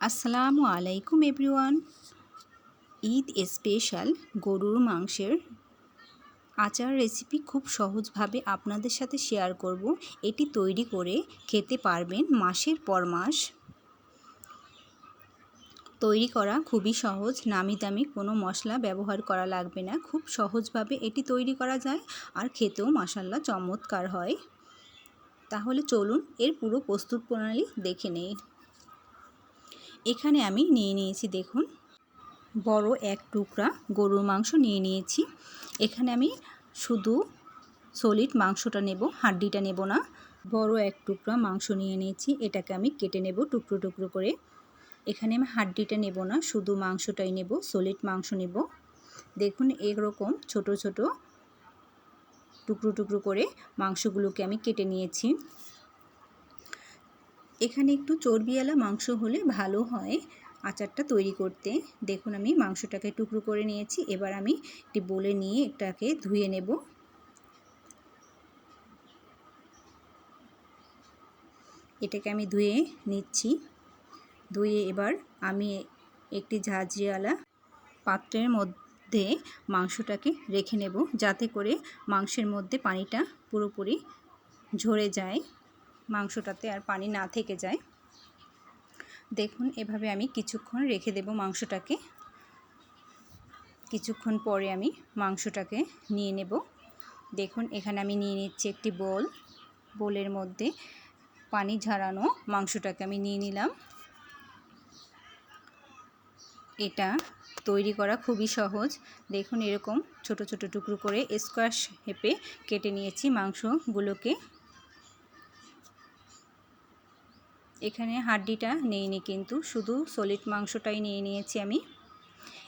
আসসালামু আলাইকুম everyone. Eid special গরুর মাংসের আচার রেসিপি খুব সহজভাবে আপনাদের সাথে শেয়ার করব। এটি তৈরি করে খেতে পারবেন মাসের পর মাস। তৈরি করা খুবই সহজ নামি দামি কোনো মশলা ব্যবহার করা লাগবে না। খুব সহজভাবে এটি তৈরি করা যায় আর খেতেও মাসাল্লা চমৎকার হয়। তাহলে চলুন এর পুরো প্রস্তুত প্রণালী দেখে নেই। এখানে আমি নিয়ে নিয়েছি দেখুন, বড় এক টুকরা গরুর মাংস নিয়ে নিয়েছি। এখানে আমি শুধু সলিড মাংসটা নেব, হাড্ডিটা নেব না, বড় এক টুকরা মাংস নিয়ে নিয়েছি। এটাকে আমি কেটে নেব টুকরো টুকরো করে। এখানে আমি হাড্ডিটা নেব না, শুধু মাংসটাই নেব সলিড মাংস নেব। দেখুন, এরকম ছোট ছোট টুকরো টুকরো করে মাংসগুলোকে আমি কেটে নিয়েছি। এখানে একটু চর্বিওয়ালা মাংস হলে ভালো হয় আচারটা তৈরি করতে। দেখুন আমি মাংসটাকে টুকরো করে নিয়েছি, এবার আমি একটি বলে নিয়ে এটাকে ধুয়ে নেব। এটাকে আমি ধুয়ে নিচ্ছি। ধুয়ে এবার আমি একটি ঝাঁঝরিওয়ালা পাত্রের মধ্যে মাংসটাকে রেখে নেব, যাতে করে মাংসের মধ্যে পানিটা পুরোপুরি ঝরে যায়। মাংসটাতে আর পানি না থেকে যায়। দেখুন, এভাবে আমি কিছুক্ষণ রেখে দেব মাংসটাকে। কিছুক্ষণ পরে আমি মাংসটাকে নিয়ে নেব। দেখুন, এখানে আমি নিয়ে নিচ্ছি একটি বোল। বোলের মধ্যে পানি ঝাড়ানো মাংসটাকে আমি নিয়ে নিলাম। এটা তৈরি করা খুবই সহজ। দেখুন, এরকম ছোট ছোট টুকরো করে স্কোয়ার শেপে কেটে নিয়েছি মাংসগুলোকে। এখানে হাড্ডিটা নেইনি কিন্তু, শুধু সলিড মাংসটাই নিয়ে নিয়েছি আমি।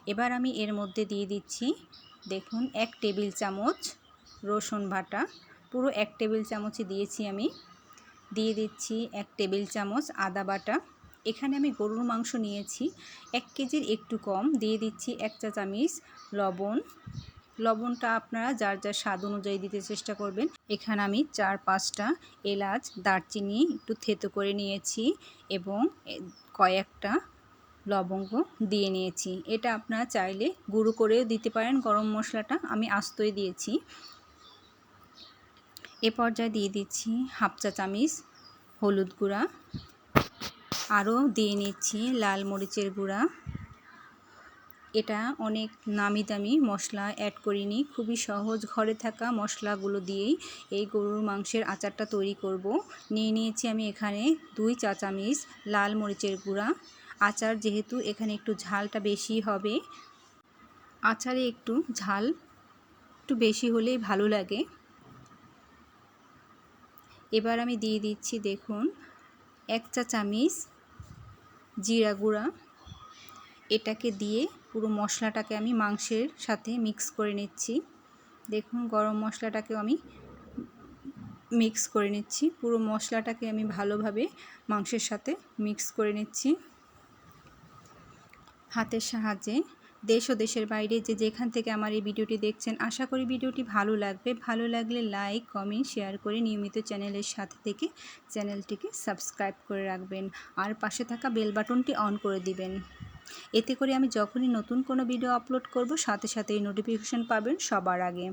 এবার আমি এর মধ্যে দিয়ে দিচ্ছি, দেখুন, এক টেবিল চামচ রসুন বাটা। পুরো এক টেবিল চামচই দিয়েছি আমি। দিয়ে দিচ্ছি এক টেবিল চামচ আদা বাটা। এখানে আমি গরুর মাংস নিয়েছি, এক কেজির একটু কম। দিয়ে দিচ্ছি এক চা চামিচ লবণ। লবণটা আপনারা যার যার স্বাদ অনুযায়ী দিতে চেষ্টা করবেন। এখানে আমি চার পাঁচটা এলাচ, দারচিনি একটু থেতো করে নিয়েছি এবং কয়েকটা লবঙ্গ দিয়ে নিয়েছি। এটা আপনারা চাইলে গুঁড়ো করেও দিতে পারেন গরম মশলাটা, আমি আস্তই দিয়েছি। এ পর্যায়ে দিয়ে দিচ্ছি হাফ চা চামিচ হলুদ গুঁড়া। আরও দিয়ে নিচ্ছি লাল মরিচের গুঁড়া। এটা অনেক নামি দামি মশলা অ্যাড করিনি। খুবই সহজ ঘরে থাকা মশলাগুলো দিয়েই এই গরুর মাংসের আচারটা তৈরি করব। নিয়ে নিয়েছি আমি এখানে দুই চা চামিচ লাল মরিচের গুঁড়া। আচার যেহেতু এখানে একটু ঝালটা বেশি হবে, আচারে একটু ঝাল একটু বেশি হলেই ভালো লাগে। এবার আমি দিয়ে দিচ্ছি দেখুন, এক চা চামিচ জিরা গুঁড়া। এটাকে দিয়ে পুরো মশলাটাকে আমি মাংসের সাথে মিক্স করে নিচ্ছি। দেখুন, গরম মশলাটাকেও আমি মিক্স করে নিচ্ছি। পুরো মশলাটাকে আমি ভালোভাবে মাংসের সাথে মিক্স করে নিচ্ছি। হাতের সাহায্যে দেশ ও দেশের বাইরে যে যেখান থেকে আমার এই ভিডিওটি দেখছেন, আশা করি ভিডিওটি ভালো লাগবে। ভালো লাগলে লাইক কমেন্ট শেয়ার করে নিয়মিত চ্যানেলের সাথে থেকে চ্যানেলটিকে সাবস্ক্রাইব করে রাখবেন। আর পাশে থাকা বেল বাটনটি অন করে দিবেন। এতে করে আমি যখনই নতুন কোনো ভিডিও আপলোড করব, সাথে সাথে এই নোটিফিকেশান পাবেন সবার আগে।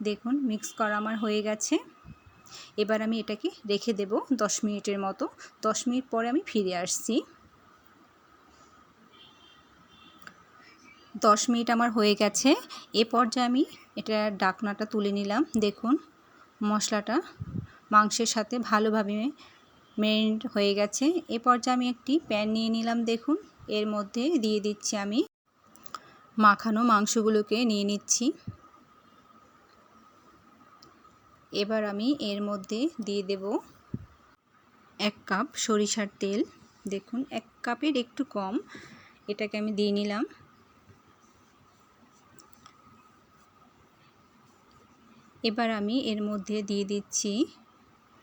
দেখুন মিক্স করা আমার হয়ে গেছে। এবার আমি এটাকে রেখে দেব দশ মিনিটের মতো। দশ মিনিট পরে আমি ফিরে আসছি। দশ মিনিট আমার হয়ে গেছে। এ পর্যায়ে আমি এটা ডাকনাটা তুলে নিলাম। দেখুন, মশলাটা মাংসের সাথে ভালোভাবে মেরিনেট হয়ে গেছে। এ পর্যায়ে আমি একটি প্যান নিয়ে নিলাম, দেখুন। এর মধ্যে দিয়ে দিচ্ছি আমি মাখানো মাংসগুলোকে নিয়ে নিচ্ছি। এবার আমি এর মধ্যে দিয়ে দেব এক কাপ সরিষার তেল। দেখুন, এক কাপের একটু কম, এটাকে আমি দিয়ে নিলাম। এবার আমি এর মধ্যে দিয়ে দিচ্ছি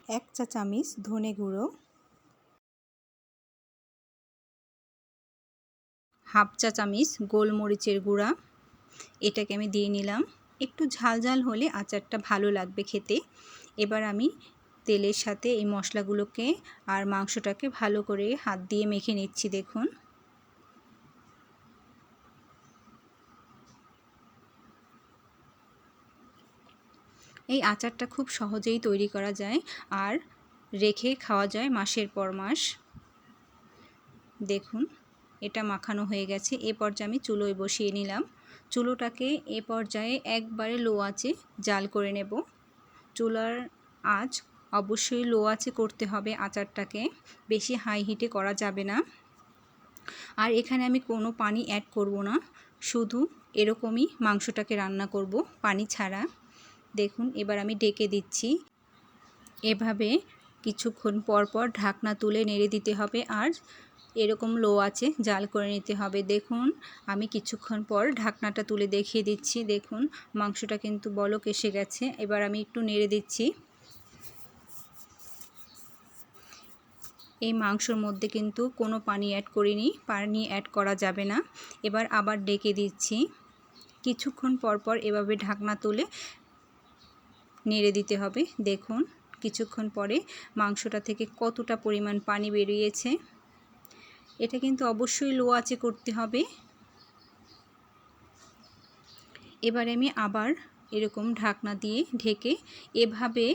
এক চা চামিচ ধনে গুঁড়ো। হাফ চা চামিচ গোলমরিচের গুঁড়া। এটাকে আমি দিয়ে নিলাম। একটু ঝাল ঝাল হলে আচারটা ভালো লাগবে খেতে। এবার আমি তেলের সাথে এই মশলাগুলোকে আর মাংসটাকে ভালো করে হাত দিয়ে মেখে নিচ্ছি, দেখুন। এই আচারটা খুব সহজেই তৈরি করা যায় আর রেখে খাওয়া যায় মাসের পর মাস। দেখুন। এটা মাখানো হয়ে গেছে। এ পর্যায়ে আমি চুলোয় বসিয়ে নিলাম। চুলোটাকে এ পর্যায়ে একবারে লো আঁচে জাল করে নেব। চুলার আঁচ অবশ্যই লো আঁচে করতে হবে আচারটাকে। বেশি হাই হিটে করা যাবে না। আর এখানে আমি কোনো পানি অ্যাড করব না। শুধু এরকমই মাংসটাকে রান্না করব পানি ছাড়া। দেখুন, এবার আমি ডেকে দিচ্ছি। এভাবে কিছুক্ষণ পর পর ঢাকনা তুলে নেড়ে দিতে হবে। আর এরকম লো আছে, জাল করে নিতে হবে। দেখুন, আমি কিছুক্ষণ পর ঢাকনাটা তুলে দেখিয়ে দিচ্ছি। দেখুন, মাংসটা কিন্তু বলক এসে গেছে। এবার আমি একটু নেড়ে দিচ্ছি। এই মাংসর মধ্যে কিন্তু কোনো পানি অ্যাড করিনি, পানি অ্যাড করা যাবে না। এবার আবার ডেকে দিচ্ছি। কিছুক্ষণ পর পর এভাবে ঢাকনা তুলে নেড়ে দিতে হবে। দেখুন, কিছুক্ষণ পরে মাংসটা থেকে কতটা পরিমাণ পানি বেরিয়েছে। এটা কিন্তু অবশ্যই লো আঁচে করতে হবে। এবারে আমি আবার এরকম ঢাকনা দিয়ে ঢেকে এভাবে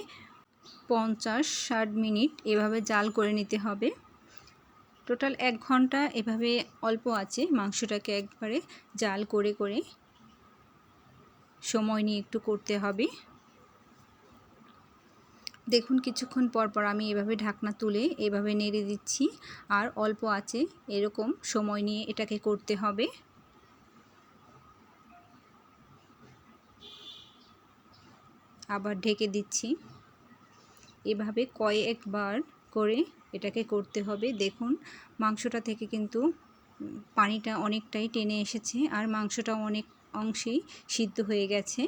পঞ্চাশ ষাট মিনিট এভাবে জাল করে নিতে হবে। টোটাল এক ঘণ্টা এভাবে অল্প আছে মাংসটাকে একবারে জাল করে করে সময় নিয়ে একটু করতে হবে। দেখুন কিছুক্ষণ পর পর আমি এভাবে ঢাকনা তুলে এভাবে নেড়ে দিচ্ছি। আর অল্প আছে, এরকম সময় নিয়ে এটাকে করতে হবে। আবার ঢেকে দিচ্ছি। এভাবে কয়েকবার করে এটাকে করতে হবে। দেখুন, মাংসটা থেকে কিন্তু পানিটা অনেকটাই টেনে এসেছে আর মাংসটা অনেক অংশেই সিদ্ধ হয়ে গেছে।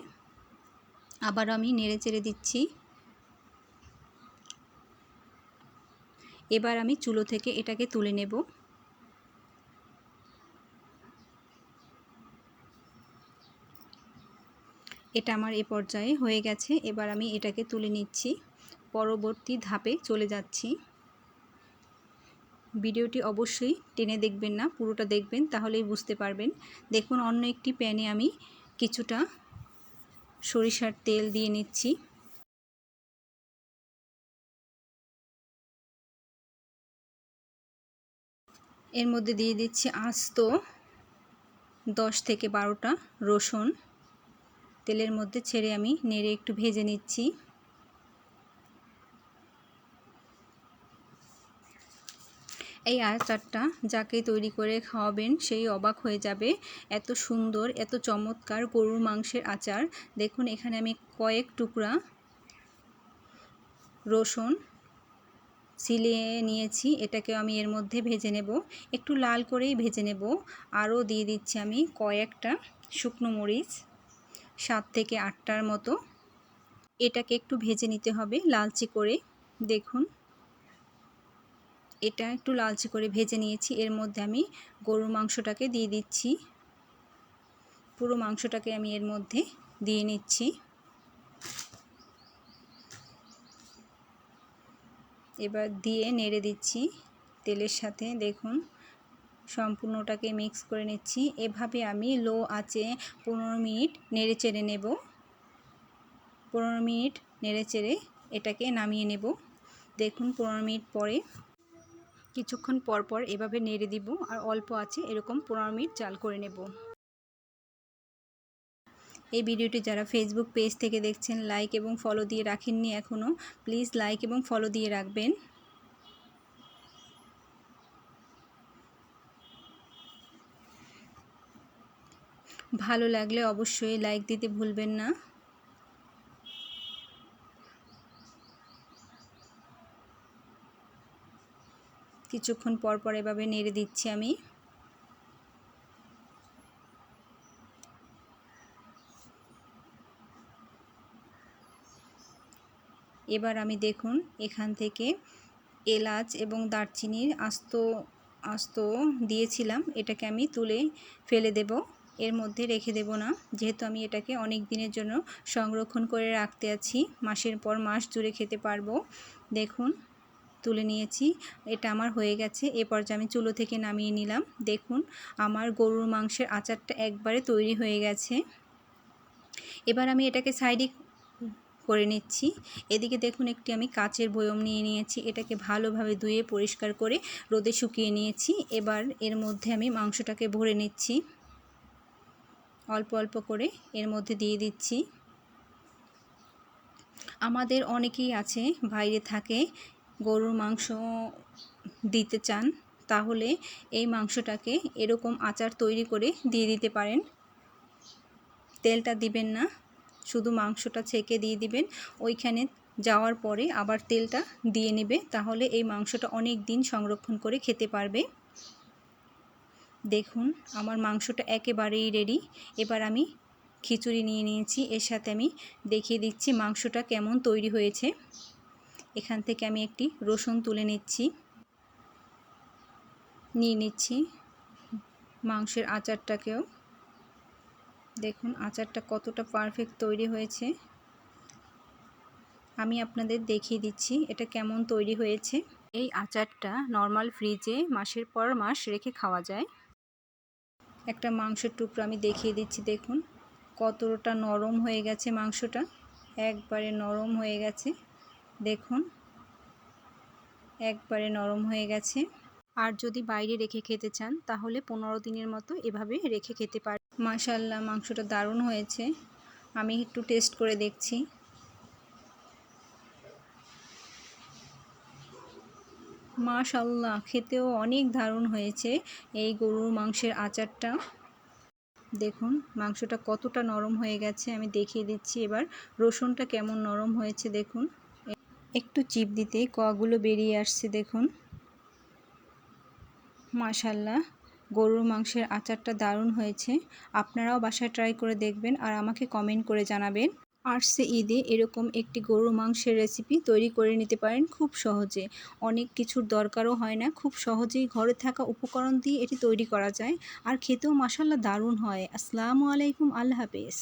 আবার আমি নেড়ে চেড়ে দিচ্ছি। এবার আমি চুলো থেকে এটাকে তুলে নেব। এটা আমার এ পর্যায়ে হয়ে গেছে, এবার আমি এটাকে তুলে নিচ্ছি। পরবর্তী ধাপে চলে যাচ্ছি। ভিডিওটি অবশ্যই টেনে দেখবেন না, পুরোটা দেখবেন, তাহলেই বুঝতে পারবেন। দেখুন, অন্য একটি প্যানে আমি কিছুটা সরিষার তেল দিয়ে নিচ্ছি। এর মধ্যে দিয়ে দিচ্ছি আস্ত দশ থেকে বারোটা রসুন। তেলের মধ্যে ছেড়ে আমি নেড়ে একটু ভেজে নিচ্ছি। এই আচারটা যাকে তৈরি করে খাওয়াবেন সেই অবাক হয়ে যাবে। এত সুন্দর, এত চমৎকার গরুর মাংসের আচার। দেখুন, এখানে আমি কয়েক টুকরা রসুন সিলিয়ে নিয়েছি এটাকে আমি এর মধ্যে ভেজে নেব। একটু লাল করেই ভেজে নেব। আরও দিয়ে দিচ্ছি আমি কয়েকটা শুকনো মরিচ, সাত থেকে আটটার মতো। এটাকে একটু ভেজে নিতে হবে লালচে করে। দেখুন, এটা একটু লালচে করে ভেজে নিয়েছি। এর মধ্যে আমি গরুর মাংসটাকে দিয়ে দিচ্ছি। পুরো মাংসটাকে আমি এর মধ্যে দিয়ে নিচ্ছি। এবার দিয়ে নেড়ে দিচ্ছি তেলের সাথে। দেখুন, সম্পূর্ণটাকে মিক্স করে নিচ্ছি। এভাবে আমি লো আঁচে পনেরো মিনিট নেড়ে চেড়ে নেব। পনেরো মিনিট নেড়ে চেড়ে এটাকে নামিয়ে নেব। দেখুন, পনেরো মিনিট পরে কিছুক্ষণ পর পর এভাবে নেড়ে দিব আর অল্প আছে এরকম পনেরো মিনিট জাল করে নেব। এই ভিডিওটি যারা ফেসবুক পেজ থেকে দেখছেন লাইক এবং ফলো দিয়ে রাখেননি এখনও প্লিজ লাইক এবং ফলো দিয়ে রাখবেন। ভালো লাগলে অবশ্যই লাইক দিতে ভুলবেন না। কিছুক্ষণ পর পর এভাবে নেড়ে দিচ্ছি আমি। এবার আমি দেখুন এখান থেকে এলাচ এবং দারচিনির আস্ত আস্ত দিয়েছিলাম। এটাকে আমি তুলে ফেলে দেব। এর মধ্যে রেখে দেব না। যেহেতু আমি এটাকে অনেক দিনের জন্য সংরক্ষণ করে রাখতে আছি, মাসের পর মাস জুড়ে খেতে পারব। দেখুন, তুলে নিয়েছি। এটা আমার হয়ে গেছে। এ পর্যায়ে আমি চুলো থেকে নামিয়ে নিলাম। দেখুন, আমার গরুর মাংসের আচারটা একবারে তৈরি হয়ে গেছে। এবার আমি এটাকে সাইডে করে নিচ্ছি। এদিকে দেখুন, একটি আমি কাচের বয়ম নিয়ে নিয়েছি। এটাকে ভালোভাবে ধুয়ে পরিষ্কার করে রোদে শুকিয়ে নিয়েছি। এবার এর মধ্যে আমি মাংসটাকে ভরে নিচ্ছি। অল্প অল্প করে এর মধ্যে দিয়ে দিচ্ছি। আমাদের অনেকেই আছে, বাইরে থাকে, গরুর মাংস দিতে চান, তাহলে এই মাংসটাকে এরকম আচার তৈরি করে দিয়ে দিতে পারেন। তেলটা দিবেন না। শুধু মাংসটা ছেঁকে দিয়ে দিবেন। ওইখানে যাওয়ার পরে আবার তেলটা দিয়ে নেবে, তাহলে এই মাংসটা অনেক দিন সংরক্ষণ করে খেতে পারবে। দেখুন, আমার মাংসটা একেবারেই রেডি এবার আমি খিচুড়ি নিয়ে নিয়েছি, এর সাথে আমি দেখিয়ে দিচ্ছি মাংসটা কেমন তৈরি হয়েছে। এখান থেকে আমি একটি রসুন তুলে নিচ্ছি। নিয়ে নিচ্ছি মাংসের আচারটাকেও। দেখুন, আচারটা কতটা পারফেক্ট তৈরি হয়েছে। আমি আপনাদের দেখিয়ে দিচ্ছি এটা কেমন তৈরি হয়েছে। এই আচারটা নর্মাল ফ্রিজে মাসের পর মাস রেখে খাওয়া যায়। একটা মাংসের টুকরো আমি দেখিয়ে দিচ্ছি, দেখুন। কতটা নরম হয়ে গেছে মাংসটা। একবারে নরম হয়ে গেছে, দেখুন। একবারে নরম হয়ে গেছে। আর যদি বাইরে রেখে খেতে চান, তাহলে পনেরো দিনের মতো এভাবে রেখে খেতে পারেন। মাশাল্লাহ মাংসটা দারুণ হয়েছে। আমি একটু টেস্ট করে দেখছি। মাশাল্লাহ খেতেও অনেক দারুণ হয়েছে এই গরুর মাংসের আচারটা। দেখুন, মাংসটা কতটা নরম হয়ে গেছে, আমি দেখিয়ে দিচ্ছি এবার। রসুনটা কেমন নরম হয়েছে, দেখুন। একটু চিপ দিতেই কগুলো বেরিয়ে আসছে, দেখুন। মাশাল্লাহ গরুর মাংসের আচারটা দারুণ হয়েছে। আপনারাও বাসায় ট্রাই করে দেখবেন আর আমাকে কমেন্ট করে জানাবেন। আসছে ঈদে এরকম একটি গরুর মাংসের রেসিপি তৈরি করে নিতে পারেন খুব সহজে। অনেক কিছুর দরকারও হয় না, খুব সহজেই ঘরে থাকা উপকরণ দিয়ে এটি তৈরি করা যায়। আর খেতেও মাসাল্লাহ দারুণ হয়। আসসালামু আলাইকুম, আল্লাহ হাফেজ।